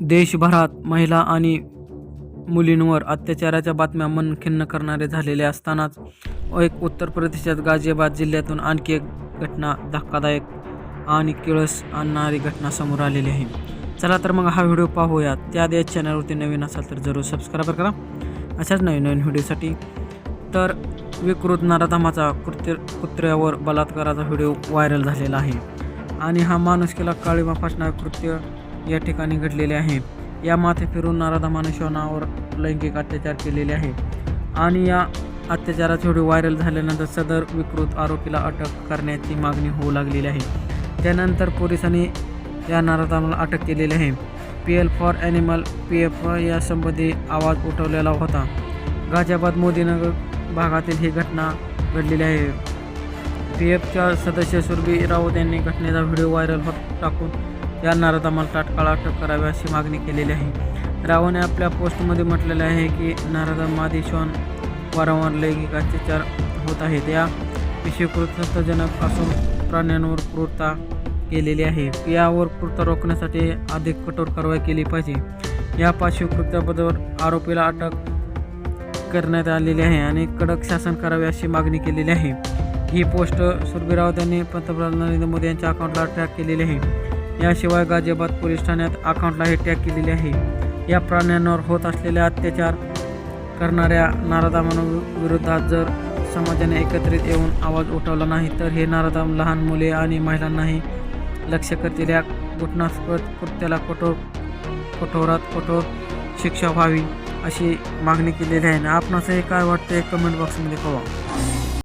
देशभरात महिला आणि मुलींवर अत्याचाराच्या बातम्या मन खिन्न करणारे झालेले असतानाच एक उत्तर प्रदेशात गाझियाबाद जिल्ह्यातून आणखी एक घटना धक्कादायक आणि किळस आणणारी घटना समोर आलेली आहे. चला तर मग हा व्हिडिओ पाहूयात. त्याआधी या चॅनलवरती नवीन असाल तर जरूर सबस्क्राईब करा. अशाच नवीन नवीन व्हिडिओसाठी तर विकृत नराधामाचा कृत्य कुत्र्यावर बलात्काराचा व्हिडिओ व्हायरल झालेला आहे. आणि हा माणुसकीला काळीमा फासणारे कृत्य या ठिकाणी घडलेले आहे. या माथे फिरून नराधमाने शोनावर लैंगिक अत्याचार केलेले आहे. आणि या अत्याचाराचे व्हिडिओ व्हायरल झाल्यानंतर सदर विकृत आरोपीला अटक करण्याची मागणी होऊ लागलेली आहे. त्यानंतर पोलिसांनी या नराधमाला अटक केलेली आहे. P L for animal P F यासंबंधी आवाज उठवलेला होता. गाझियाबाद मोदीनगर भागातील ही घटना घडलेली आहे. पी एफच्या सदस्य सुरभी राऊत यांनी घटनेचा व्हिडिओ व्हायरल होत टाकून या नारदामाला तात्काळ अटक करावी अशी मागणी केलेली आहे. रावने आपल्या पोस्टमध्ये म्हटलेले आहे की नारदा आदिशॉन वारंवार लैंगिक अत्याचार होत आहेत. या विषय संतजनक असून प्राण्यांवर क्रूरता केलेली आहे. यावर क्रूरता रोखण्यासाठी अधिक कठोर कारवाई केली पाहिजे. या पार्श्वकृत्याबद्दल आरोपीला अटक करण्यात आलेली आहे आणि कडक शासन करावे अशी मागणी केलेली आहे. ही पोस्ट सुरभी राऊत यांनी पंतप्रधान नरेंद्र मोदी यांच्या अकाउंटला अटॅक केलेली आहे. याशिवाय गाजियाबाद पोलीस ठाण्यात अकाउंटलाही टॅग केलेली आहे. या प्राण्यांवर होत असलेले अत्याचार करणाऱ्या नाराधामांविरोधात जर समाजाने एकत्रित येऊन आवाज उठवला नाही तर हे नारादाम लहान मुले आणि महिलांनाही लक्ष करतील. या घटनास्पद कृत्याला कठोर कठोरात कठोर शिक्षा व्हावी अशी मागणी केलेली आहे. आपणासही काय वाटतं कमेंट बॉक्समध्ये कळवा.